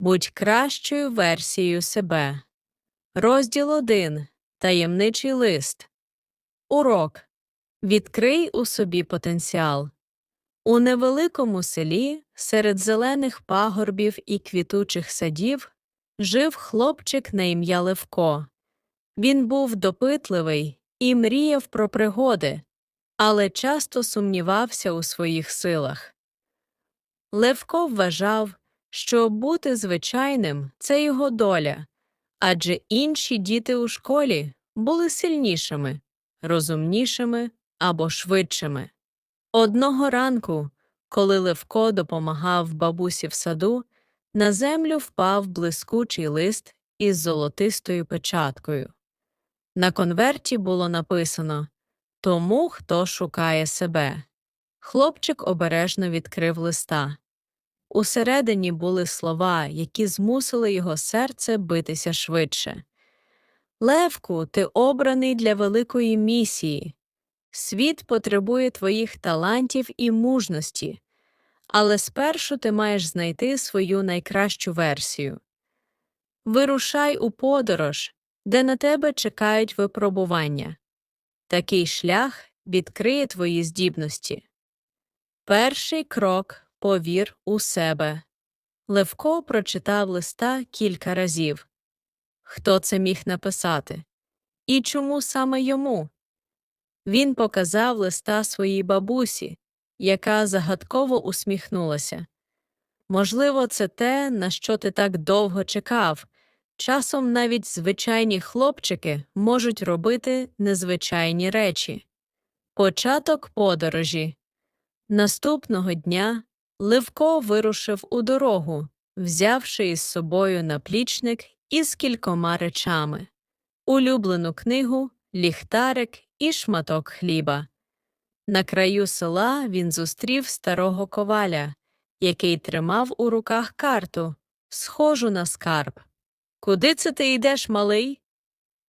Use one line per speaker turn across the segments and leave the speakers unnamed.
Будь кращою версією себе. Розділ 1. Таємничий лист. Урок. Відкрий у собі потенціал. У невеликому селі, серед зелених пагорбів і квітучих садів, жив хлопчик на ім'я Левко. Він був допитливий і мріяв про пригоди, але часто сумнівався у своїх силах. Левко вважав, що бути звичайним це його доля, адже інші діти у школі були сильнішими, розумнішими або швидшими. Одного ранку, коли Левко допомагав бабусі в саду, на землю впав блискучий лист із золотистою печаткою. На конверті було написано Тому, хто шукає себе. Хлопчик обережно відкрив листа. Усередині були слова, які змусили його серце битися швидше. Левку, ти обраний для великої місії. Світ потребує твоїх талантів і мужності, але спершу ти маєш знайти свою найкращу версію. Вирушай у подорож, де на тебе чекають випробування. Такий шлях відкриє твої здібності. Перший крок повір у себе. Левко прочитав листа кілька разів. Хто це міг написати? І чому саме йому? Він показав листа своїй бабусі, яка загадково усміхнулася. Можливо, це те, на що ти так довго чекав. Часом навіть звичайні хлопчики можуть робити незвичайні речі. Початок подорожі. Наступного дня Левко вирушив у дорогу, взявши із собою наплічник із кількома речами улюблену книгу, ліхтарик і шматок хліба. На краю села він зустрів старого коваля, який тримав у руках карту, схожу на скарб. Куди це ти йдеш, малий?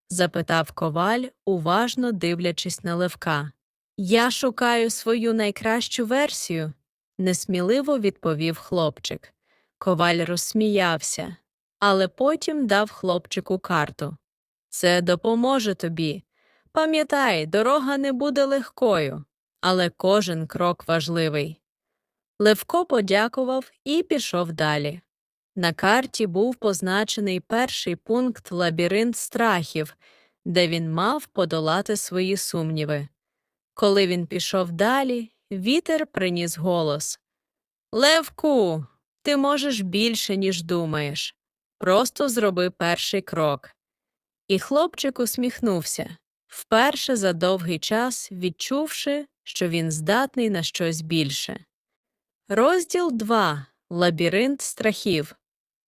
запитав коваль, уважно дивлячись на Левка. Я шукаю свою найкращу версію, несміливо відповів хлопчик. Коваль розсміявся, але потім дав хлопчику карту. Це допоможе тобі. Пам'ятай, дорога не буде легкою, але кожен крок важливий. Левко подякував і пішов далі. На карті був позначений перший пункт лабіринт страхів, де він мав подолати свої сумніви. Коли він пішов далі, вітер приніс голос Левку, ти можеш більше, ніж думаєш. Просто зроби перший крок. І хлопчик усміхнувся, вперше за довгий час відчувши, що він здатний на щось більше. Розділ 2. Лабіринт страхів.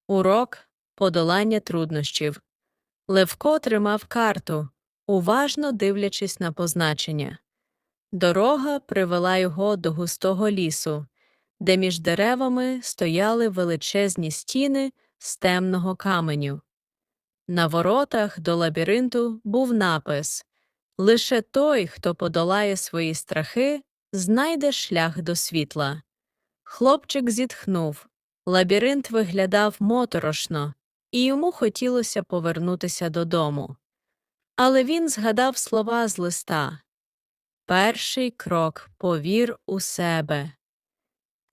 Урок подолання труднощів. Левко тримав карту, уважно дивлячись на позначення. Дорога привела його до густого лісу, де між деревами стояли величезні стіни з темного каменю. На воротах до лабіринту був напис Лише той, хто подолає свої страхи, знайде шлях до світла. Хлопчик зітхнув. Лабіринт виглядав моторошно, і йому хотілося повернутися додому. Але він згадав слова з листа Перший крок повір у себе.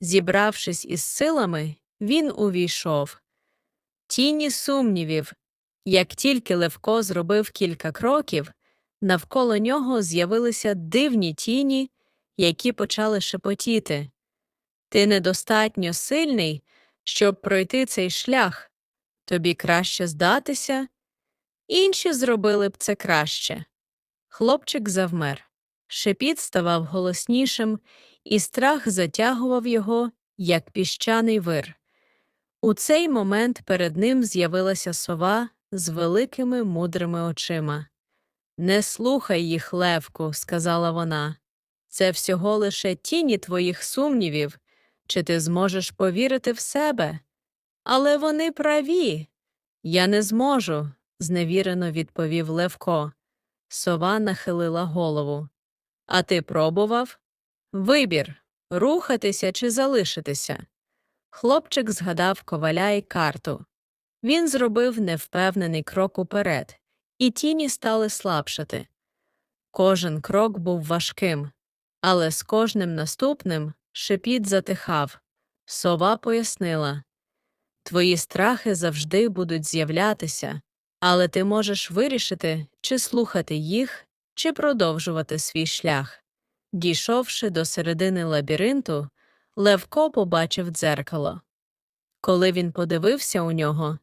Зібравшись із силами, він увійшов. Тіні сумнівів. Як тільки Левко зробив кілька кроків, навколо нього з'явилися дивні тіні, які почали шепотіти. Ти недостатньо сильний, щоб пройти цей шлях. Тобі краще здатися. Інші зробили б це краще. Хлопчик завмер. Шепіт ставав голоснішим, і страх затягував його, як піщаний вир. У цей момент перед ним з'явилася сова з великими мудрими очима. Не слухай їх, Левку, сказала вона. Це всього лише тіні твоїх сумнівів, чи ти зможеш повірити в себе. Але вони праві. Я не зможу, зневірено відповів Левко. Сова нахилила голову. А ти пробував? Вибір рухатися чи залишитися. Хлопчик згадав коваля і карту. Він зробив невпевнений крок уперед, і тіні стали слабшати. Кожен крок був важким, але з кожним наступним шепіт затихав. Сова пояснила Твої страхи завжди будуть з'являтися, але ти можеш вирішити, чи слухати їх, чи продовжувати свій шлях. Дійшовши до середини лабіринту, Левко побачив дзеркало. Коли він подивився у нього,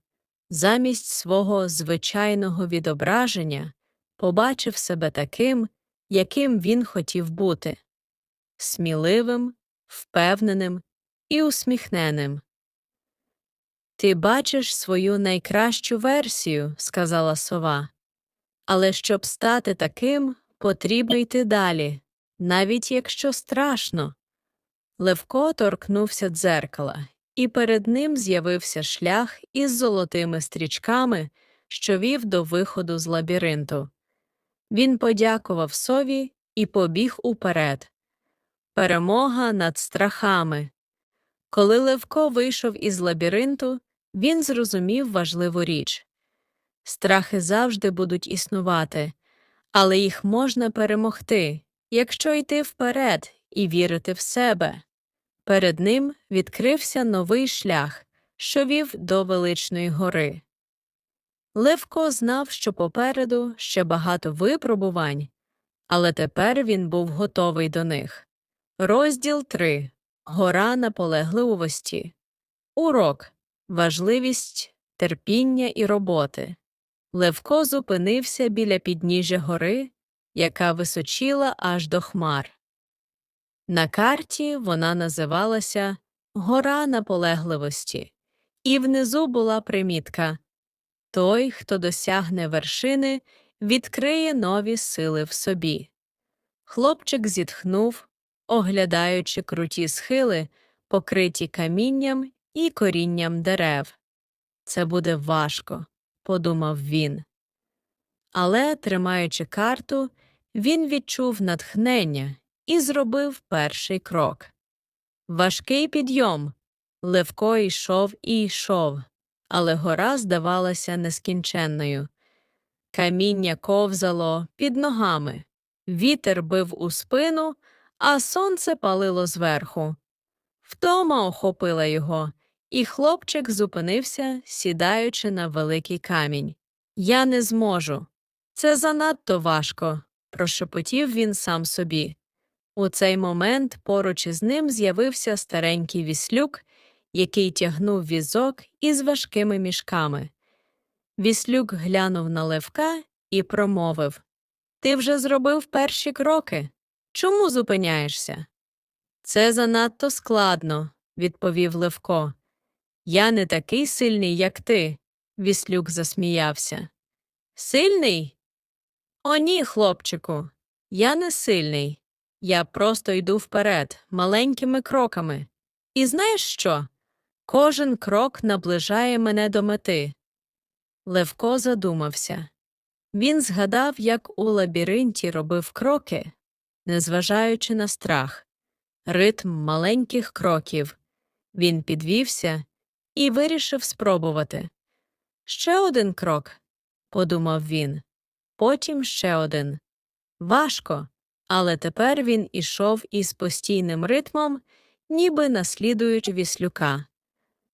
замість свого звичайного відображення побачив себе таким, яким він хотів бути сміливим, впевненим і усміхненим. Ти бачиш свою найкращу версію, сказала сова. Але щоб стати таким, потрібно йти далі, навіть якщо страшно. Левко торкнувся дзеркала, і перед ним з'явився шлях із золотими стрічками, що вів до виходу з лабіринту. Він подякував сові і побіг уперед. Перемога над страхами. Коли Левко вийшов із лабіринту, він зрозумів важливу річ страхи завжди будуть існувати, але їх можна перемогти, якщо йти вперед і вірити в себе. Перед ним відкрився новий шлях, що вів до величної гори. Левко знав, що попереду ще багато випробувань, але тепер він був готовий до них. Розділ 3. Гора наполегливості. Урок. Важливість терпіння і роботи. Левко зупинився біля підніжжя гори, яка височіла аж до хмар. На карті вона називалася Гора наполегливості, і внизу була примітка Той, хто досягне вершини, відкриє нові сили в собі. Хлопчик зітхнув, оглядаючи круті схили, покриті камінням і корінням дерев. Це буде важко, подумав він. Але, тримаючи карту, він відчув натхнення і зробив перший крок. Важкий підйом. Левко йшов і йшов, але гора здавалася нескінченною. Каміння ковзало під ногами, вітер бив у спину, а сонце палило зверху. Втома охопила його, і хлопчик зупинився, сідаючи на великий камінь. Я не зможу. Це занадто важко, прошепотів він сам собі. У цей момент поруч із ним з'явився старенький віслюк, який тягнув візок із важкими мішками. Віслюк глянув на Левка і промовив Ти вже зробив перші кроки. Чому зупиняєшся? Це занадто складно, відповів Левко. Я не такий сильний, як ти, віслюк засміявся. Сильний? О, ні, хлопчику, я не сильний. Я просто йду вперед, маленькими кроками. І знаєш що? Кожен крок наближає мене до мети. Левко задумався. Він згадав, як у лабіринті робив кроки, незважаючи на страх, ритм маленьких кроків. Він підвівся і вирішив спробувати. Ще один крок, подумав він, потім ще один. Важко, але тепер він ішов із постійним ритмом, ніби наслідуючи віслюка.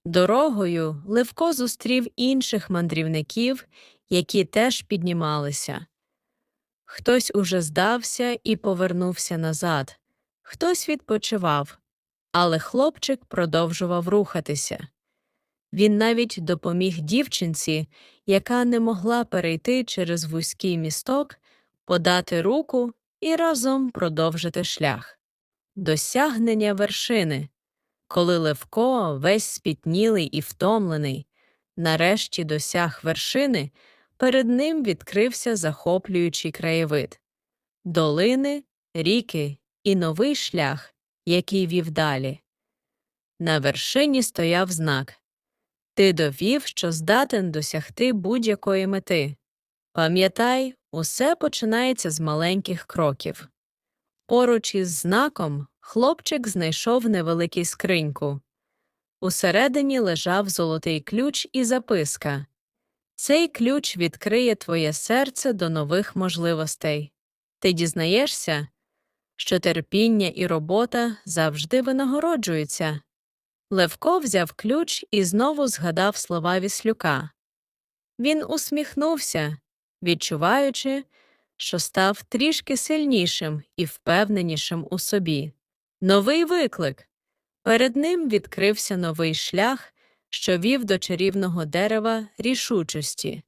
Дорогою Левко зустрів інших мандрівників, які теж піднімалися. Хтось уже здався і повернувся назад, хтось відпочивав, але хлопчик продовжував рухатися. Він навіть допоміг дівчинці, яка не могла перейти через вузький місток, подати руку і разом продовжити шлях. Досягнення вершини. Коли Левко, весь спітнілий і втомлений, нарешті досяг вершини, перед ним відкрився захоплюючий краєвид долини, ріки і новий шлях, який вів далі. На вершині стояв знак Ти довів, що здатен досягти будь-якої мети. Пам'ятай, усе починається з маленьких кроків. Поруч із знаком хлопчик знайшов невеликий скриньку. Усередині лежав золотий ключ і записка. Цей ключ відкриє твоє серце до нових можливостей. Ти дізнаєшся, що терпіння і робота завжди винагороджуються. Левко взяв ключ і знову згадав слова Віслюка. Він усміхнувся, відчуваючи, що став трішки сильнішим і впевненішим у собі. Новий виклик. Перед ним відкрився новий шлях, що вів до чарівного дерева рішучості.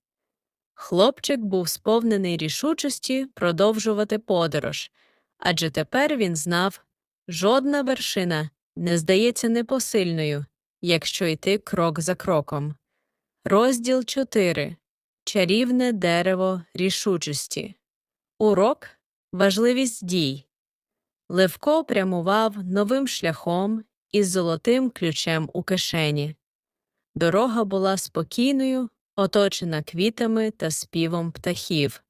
Хлопчик був сповнений рішучості продовжувати подорож, адже тепер він знав жодна вершина не здається непосильною, якщо йти крок за кроком. Розділ 4. Чарівне дерево рішучості. Урок важливість дій. Левко прямував новим шляхом із золотим ключем у кишені. Дорога була спокійною, оточена квітами та співом птахів.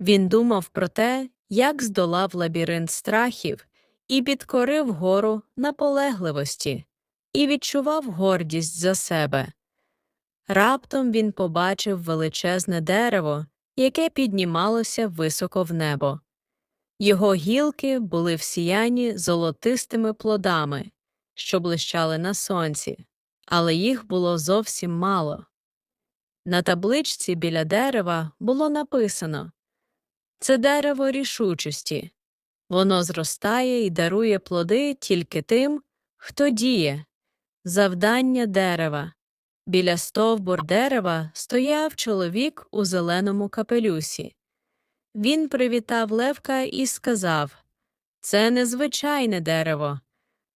Він думав про те, як здолав лабіринт страхів і підкорив гору наполегливості, і відчував гордість за себе. Раптом він побачив величезне дерево, яке піднімалося високо в небо. Його гілки були всіяні золотистими плодами, що блищали на сонці, але їх було зовсім мало. На табличці біля дерева було написано Це дерево рішучості. Воно зростає і дарує плоди тільки тим, хто діє. Завдання дерева. Біля стовбур дерева стояв чоловік у зеленому капелюсі. Він привітав левка і сказав Це незвичайне дерево.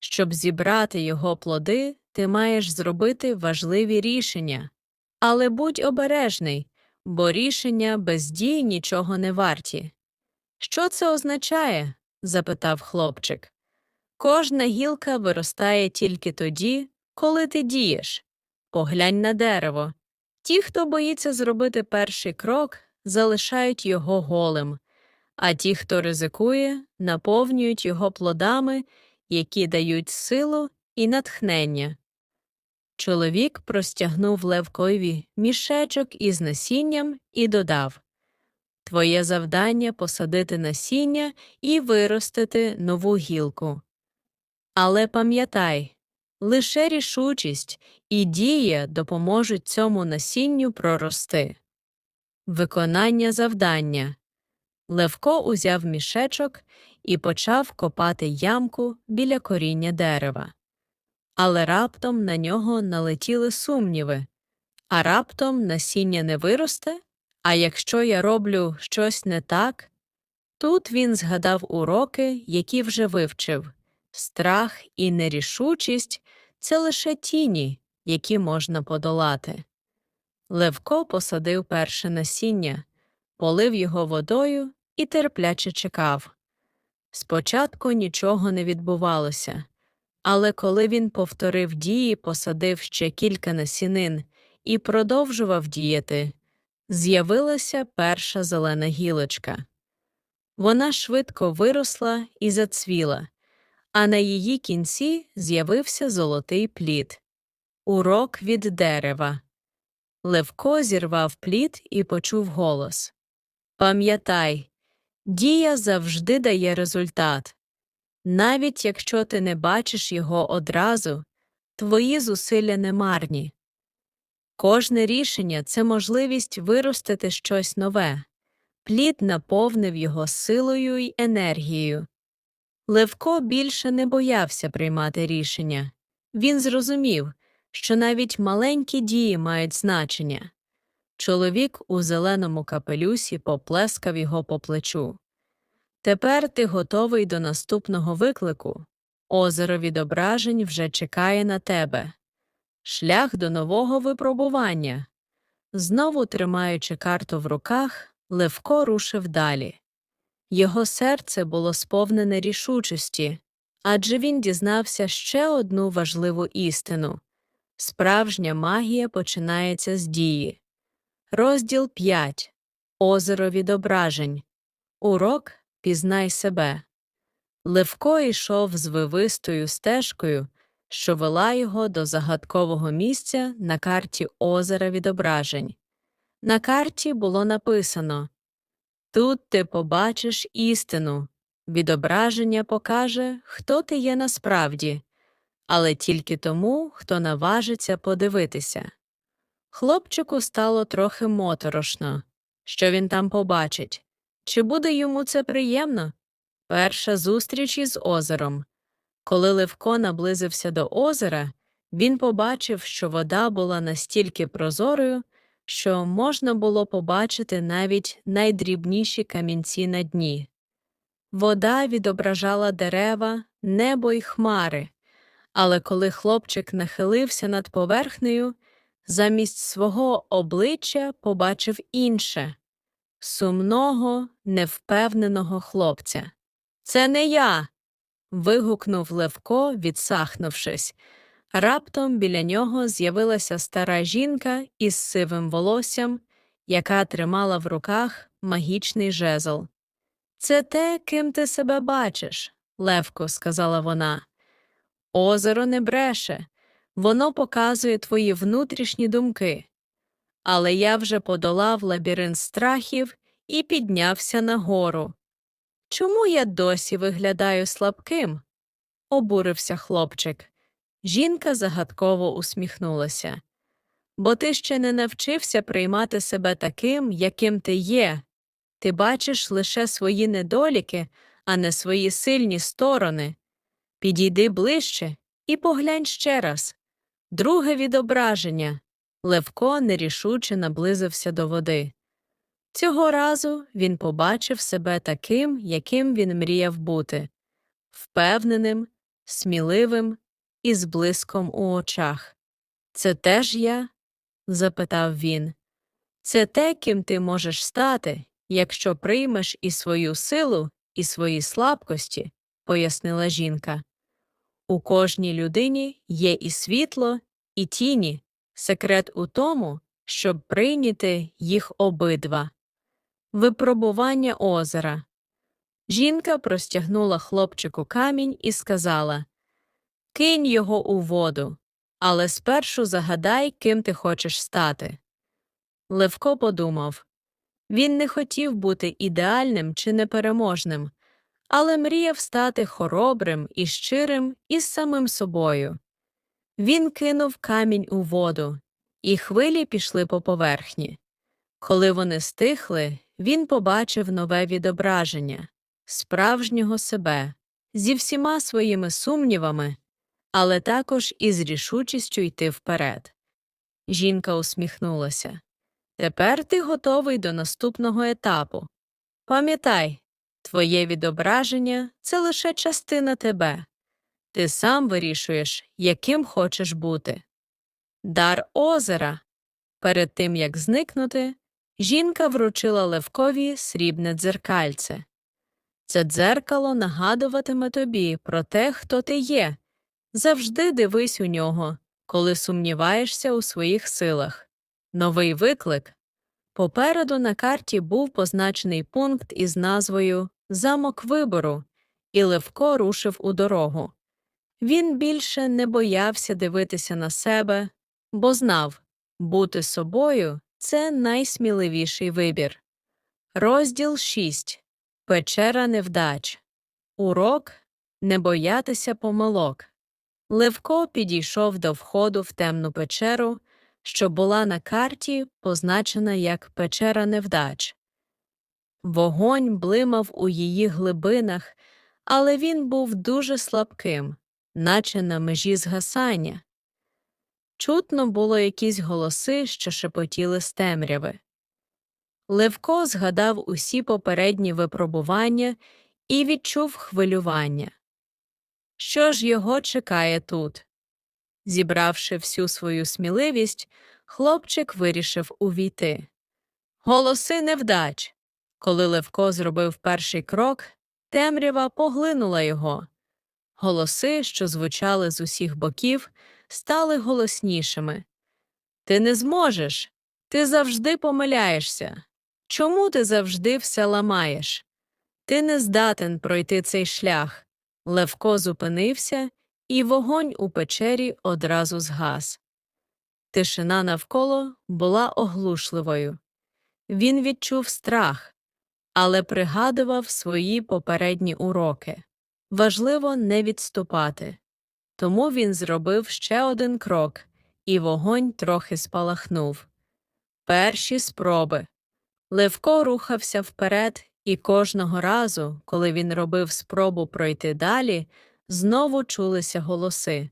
Щоб зібрати його плоди, ти маєш зробити важливі рішення. Але будь обережний, бо рішення без дій нічого не варті. Що це означає? Запитав хлопчик. Кожна гілка виростає тільки тоді, коли ти дієш. Поглянь на дерево. Ті, хто боїться зробити перший крок, залишають його голим, а ті, хто ризикує, наповнюють його плодами, які дають силу і натхнення. Чоловік простягнув левкові мішечок із насінням і додав Твоє завдання посадити насіння і виростити нову гілку. Але пам'ятай, лише рішучість і дія допоможуть цьому насінню прорости. Виконання завдання. Левко узяв мішечок і почав копати ямку біля коріння дерева. Але раптом на нього налетіли сумніви, а раптом насіння не виросте. А якщо я роблю щось не так, тут він згадав уроки, які вже вивчив страх і нерішучість це лише тіні, які можна подолати. Левко посадив перше насіння, полив його водою і терпляче чекав. Спочатку нічого не відбувалося, але коли він повторив дії, посадив ще кілька насінин і продовжував діяти, з'явилася перша зелена гілочка. Вона швидко виросла і зацвіла, а на її кінці з'явився золотий плід. Урок від дерева. Левко зірвав плід і почув голос Пам'ятай, дія завжди дає результат. Навіть якщо ти не бачиш його одразу, твої зусилля не марні. Кожне рішення це можливість виростити щось нове. Плід наповнив його силою й енергією. Левко більше не боявся приймати рішення. Він зрозумів, що навіть маленькі дії мають значення. Чоловік у зеленому капелюсі поплескав його по плечу. Тепер ти готовий до наступного виклику. Озеро відображень вже чекає на тебе. Шлях до нового випробування. Знову тримаючи карту в руках, Левко рушив далі. Його серце було сповнене рішучості, адже він дізнався ще одну важливу істину справжня магія починається з дії. Розділ 5. Озеро відображень. Урок Пізнай себе. Левко йшов звивистою стежкою, що вела його до загадкового місця на карті озера відображень. На карті було написано Тут ти побачиш істину. Відображення покаже, хто ти є насправді, але тільки тому, хто наважиться подивитися. Хлопчику стало трохи моторошно. Що він там побачить? Чи буде йому це приємно? Перша зустріч із озером. Коли Левко наблизився до озера, він побачив, що вода була настільки прозорою, що можна було побачити навіть найдрібніші камінці на дні. Вода відображала дерева, небо й хмари, але коли хлопчик нахилився над поверхнею, замість свого обличчя побачив інше сумного, невпевненого хлопця. Це не я. Вигукнув Левко, відсахнувшись. Раптом біля нього з'явилася стара жінка із сивим волоссям, яка тримала в руках магічний жезл. Це те, ким ти себе бачиш, Левко, сказала вона. Озеро не бреше, воно показує твої внутрішні думки. Але я вже подолав лабіринт страхів і піднявся нагору. Чому я досі виглядаю слабким? обурився хлопчик. Жінка загадково усміхнулася. Бо ти ще не навчився приймати себе таким, яким ти є. Ти бачиш лише свої недоліки, а не свої сильні сторони. Підійди ближче і поглянь ще раз. Друге відображення. Левко нерішуче наблизився до води. Цього разу він побачив себе таким, яким він мріяв бути впевненим, сміливим і з блиском у очах. Це теж я? запитав він. Це те, ким ти можеш стати, якщо приймеш і свою силу, і свої слабкості, пояснила жінка. У кожній людині є і світло, і тіні. Секрет у тому, щоб прийняти їх обидва. Випробування озера. Жінка простягнула хлопчику камінь і сказала Кинь його у воду, але спершу загадай, ким ти хочеш стати. Левко подумав він не хотів бути ідеальним чи непереможним, але мріяв стати хоробрим і щирим із самим собою. Він кинув камінь у воду, і хвилі пішли по поверхні. Коли вони стихли, він побачив нове відображення справжнього себе зі всіма своїми сумнівами, але також із рішучістю йти вперед. Жінка усміхнулася. Тепер ти готовий до наступного етапу. Пам'ятай, твоє відображення це лише частина тебе. Ти сам вирішуєш, яким хочеш бути. Дар озера. Перед тим як зникнути, жінка вручила Левкові срібне дзеркальце. Це дзеркало нагадуватиме тобі про те, хто ти є. Завжди дивись у нього, коли сумніваєшся у своїх силах. Новий виклик. Попереду на карті був позначений пункт із назвою Замок вибору, і Левко рушив у дорогу. Він більше не боявся дивитися на себе, бо знав бути собою це найсміливіший вибір. Розділ 6. Печера невдач. Урок не боятися помилок. Левко підійшов до входу в темну печеру, що була на карті, позначена як печера невдач. Вогонь блимав у її глибинах, але він був дуже слабким, наче на межі згасання. Чутно було якісь голоси, що шепотіли з темряви. Левко згадав усі попередні випробування і відчув хвилювання. Що ж його чекає тут? Зібравши всю свою сміливість, хлопчик вирішив увійти. Голоси невдач. Коли Левко зробив перший крок, темрява поглинула його. Голоси, що звучали з усіх боків, стали голоснішими. Ти не зможеш. Ти завжди помиляєшся. Чому ти завжди все ламаєш? Ти не здатен пройти цей шлях. Левко зупинився і вогонь у печері одразу згас. Тишина навколо була оглушливою. Він відчув страх, але пригадував свої попередні уроки. Важливо не відступати. Тому він зробив ще один крок, і вогонь трохи спалахнув. Перші спроби. Левко рухався вперед, і кожного разу, коли він робив спробу пройти далі, знову чулися голоси.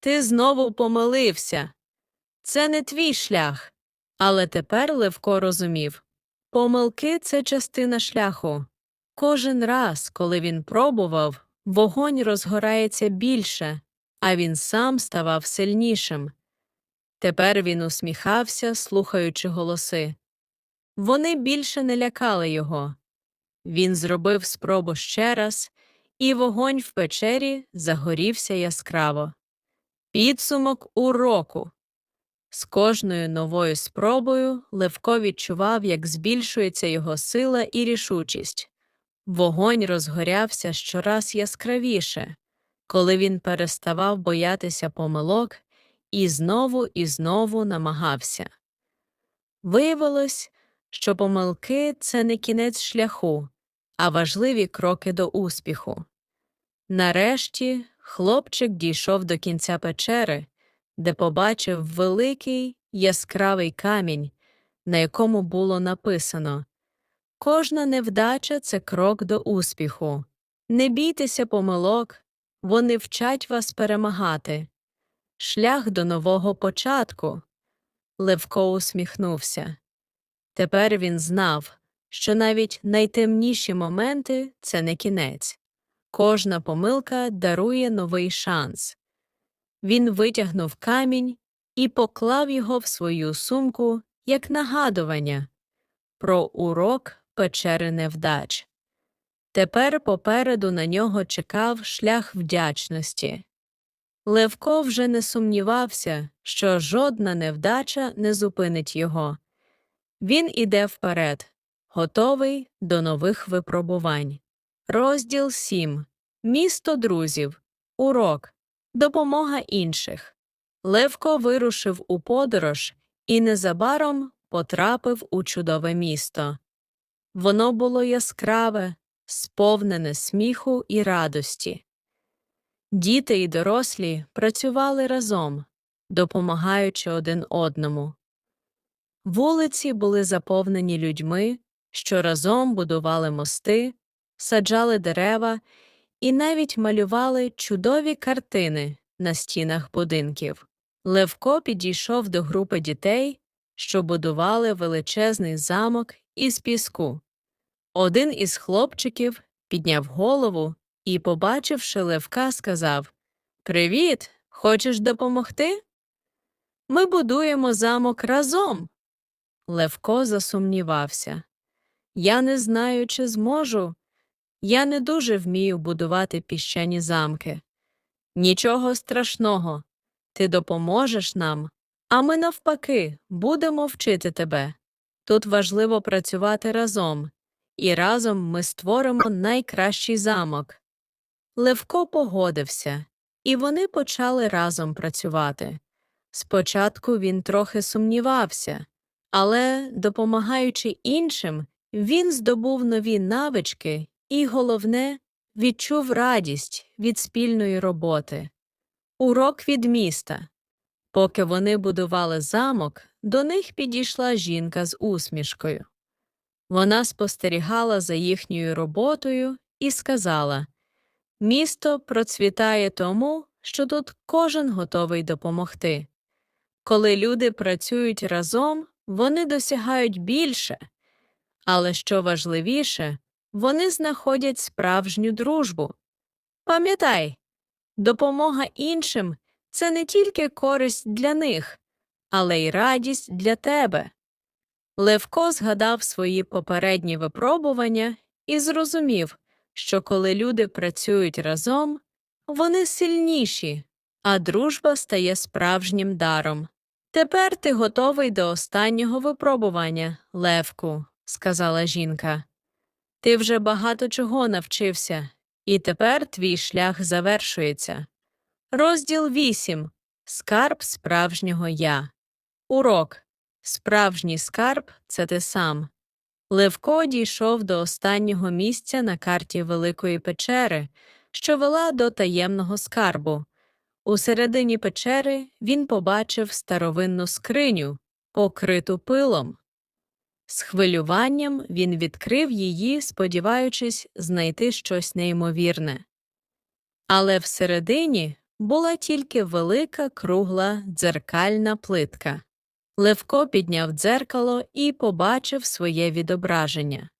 Ти знову помилився. Це не твій шлях. Але тепер Левко розумів помилки це частина шляху. Кожен раз, коли він пробував, вогонь розгорається більше, а він сам ставав сильнішим. Тепер він усміхався, слухаючи голоси. Вони більше не лякали його. Він зробив спробу ще раз, і вогонь в печері загорівся яскраво. Підсумок уроку. З кожною новою спробою Левко відчував, як збільшується його сила і рішучість. Вогонь розгорявся щораз яскравіше, коли він переставав боятися помилок і знову і знову намагався. Виявилось, що помилки це не кінець шляху, а важливі кроки до успіху. Нарешті хлопчик дійшов до кінця печери, де побачив великий яскравий камінь, на якому було написано Кожна невдача це крок до успіху. Не бійтеся помилок, вони вчать вас перемагати. Шлях до нового початку. Левко усміхнувся. Тепер він знав, що навіть найтемніші моменти це не кінець. Кожна помилка дарує новий шанс. Він витягнув камінь і поклав його в свою сумку як нагадування про урок печери невдач. Тепер попереду на нього чекав шлях вдячності. Левко вже не сумнівався, що жодна невдача не зупинить його. Він іде вперед, готовий до нових випробувань. Розділ 7. Місто друзів. Урок. Допомога інших. Левко вирушив у подорож і незабаром потрапив у чудове місто. Воно було яскраве, сповнене сміху і радості. Діти і дорослі працювали разом, допомагаючи один одному. Вулиці були заповнені людьми, що разом будували мости, саджали дерева і навіть малювали чудові картини на стінах будинків. Левко підійшов до групи дітей, що будували величезний замок із піску. Один із хлопчиків підняв голову і, побачивши Левка, сказав Привіт! Хочеш допомогти? Ми будуємо замок разом. Левко засумнівався. Я не знаю, чи зможу. Я не дуже вмію будувати піщані замки. Нічого страшного. Ти допоможеш нам, а ми, навпаки, будемо вчити тебе. Тут важливо працювати разом, і разом ми створимо найкращий замок. Левко погодився, і вони почали разом працювати. Спочатку він трохи сумнівався, але, допомагаючи іншим, він здобув нові навички і, головне, відчув радість від спільної роботи. Урок від міста. Поки вони будували замок, до них підійшла жінка з усмішкою. Вона спостерігала за їхньою роботою і сказала Місто процвітає тому, що тут кожен готовий допомогти. Коли люди працюють разом, вони досягають більше, але що важливіше, вони знаходять справжню дружбу. Пам'ятай, допомога іншим це не тільки користь для них, але й радість для тебе. Левко згадав свої попередні випробування і зрозумів, що коли люди працюють разом, вони сильніші, а дружба стає справжнім даром. Тепер ти готовий до останнього випробування, Левку, сказала жінка. Ти вже багато чого навчився, і тепер твій шлях завершується. Розділ 8. Скарб справжнього я. Урок. Справжній скарб це ти сам. Левко дійшов до останнього місця на карті Великої печери, що вела до таємного скарбу. У середині печери він побачив старовинну скриню, покриту пилом. З хвилюванням він відкрив її, сподіваючись знайти щось неймовірне. Але всередині була тільки велика кругла дзеркальна плитка. Левко підняв дзеркало і побачив своє відображення.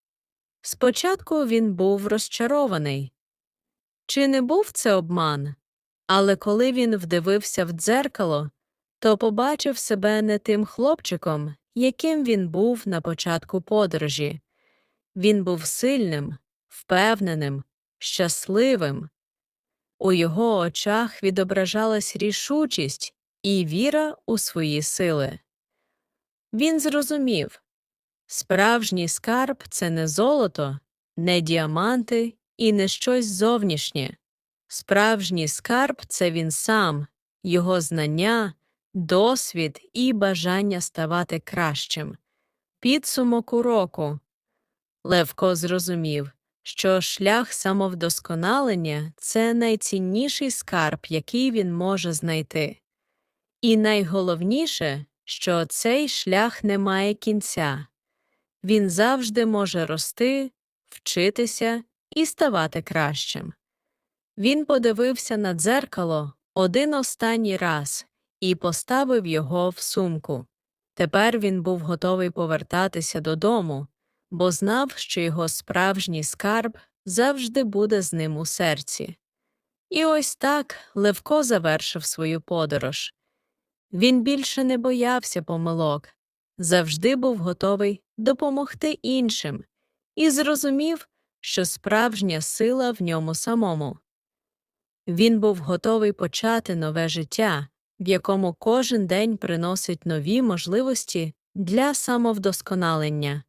Спочатку він був розчарований. Чи не був це обман? Але коли він вдивився в дзеркало, то побачив себе не тим хлопчиком, яким він був на початку подорожі. Він був сильним, впевненим, щасливим. У його очах відображалась рішучість і віра у свої сили. Він зрозумів справжній скарб це не золото, не діаманти і не щось зовнішнє. Справжній скарб це він сам, його знання, досвід і бажання ставати кращим. Підсумок уроку. Левко зрозумів, що шлях самовдосконалення це найцінніший скарб, який він може знайти. І найголовніше, що цей шлях не має кінця. Він завжди може рости, вчитися і ставати кращим. Він подивився на дзеркало один останній раз і поставив його в сумку. Тепер він був готовий повертатися додому, бо знав, що його справжній скарб завжди буде з ним у серці. І ось так Левко завершив свою подорож. Він більше не боявся помилок, завжди був готовий допомогти іншим і зрозумів, що справжня сила в ньому самому. Він був готовий почати нове життя, в якому кожен день приносить нові можливості для самовдосконалення.